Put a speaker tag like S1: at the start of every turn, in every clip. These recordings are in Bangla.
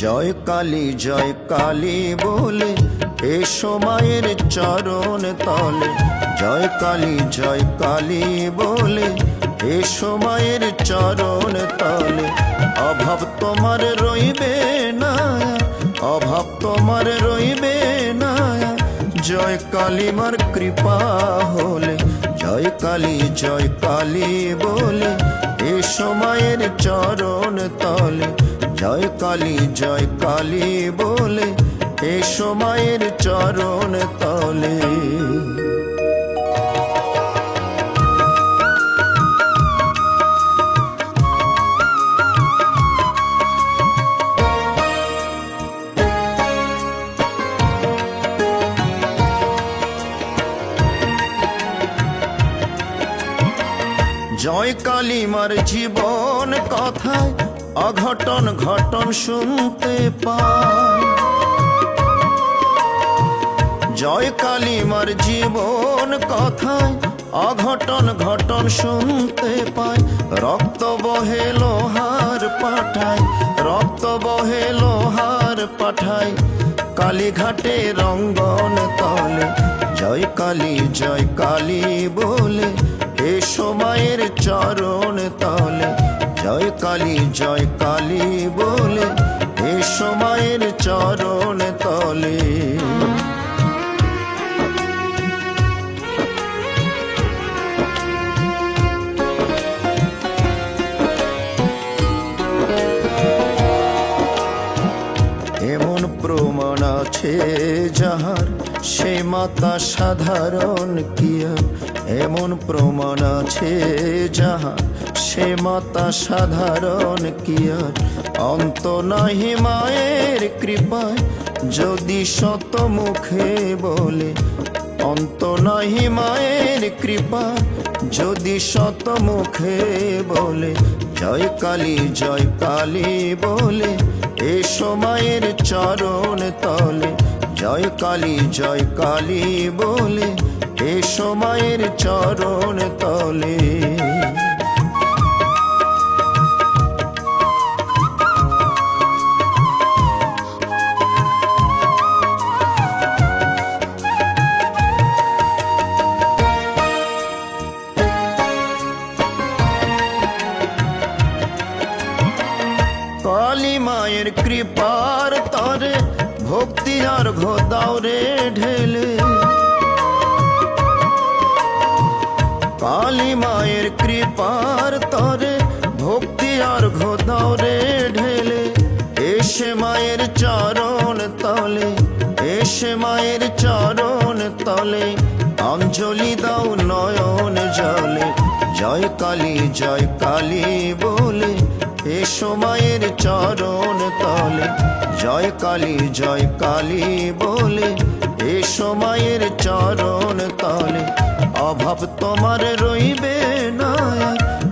S1: জয় কালী জয় কালী বলে এ সময়ের চরণ তলে। জয় কালী জয় কালী বলে এ সময়ের চরণ তলে। অভাব তোমার রইবে না, অভাব তোমার রইবে না। জয় কালিমার কৃপা হলে, জয় কালী জয় কালী বলে এ সময়ের চরণ তলে। জয় কালী জয় কালী বলে এ সময়ের চরণ তলে। জয় কালিমার জীবন কথায় অঘটন ঘটন শুনতে পায় জয় কালিমার জীবন কথায় অঘটন ঘটন শুনতে পায় রক্ত বহে লোহার পাঠায়, রক্ত বহে লোহার পাঠায়। কালীঘাটে রঙ্গন তলে জয় কালী জয় কালী বলে এ সময়ের চরণ জয় কালী বলে, এ সময়ের চরণ তলে। এমন প্রমাণ আছে যাহার, সে মাতা সাধারণ কিয়া এমন প্রমাণ আছে যাহার সে মাতা সাধারণ কিয়া অন্ত নাহি মায়ের কৃপায় যদি শত মুখে বলে, অন্ত নাহি মায়ের কৃপা যদি শত মুখে বলে, জয় কালী জয় কালী বলে এ সময়ের চরণ তলে। জয় কালী জয় কালী বলে এ সময়ের চরণ তলে। কালী মায়ের কৃপার ভক্তি আর ঘোদাও রে ঢেলে। কালী মায়ের কৃপার তরে ভক্তি আর ঘোদাও রে ঢেলে। এসে মায়ের চরণ তলে, এসে মায়ের চরণ তলে, অঞ্জলি দাও নয়ন জলে। জয় কালী জয় কালী বলে। এ সময়ের চরণ তলে। জয় কালী জয় কালী বলে, এ সময়ের চরণ তলে। অভাব তোমার রইবে না,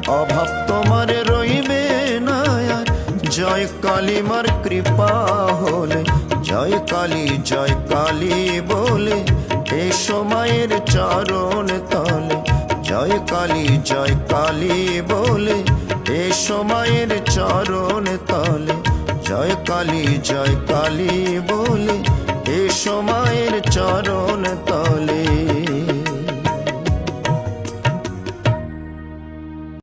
S1: অভাব তোমার রইবে না। জয় কালিমার কৃপা হলে, জয় কালী জয় কালী বলে, এ সময়ের চরণ তলে। জয় কালী জয় কালী বলে এ সময়ের চরণ তলে। জয় কালী জয় কালী বলে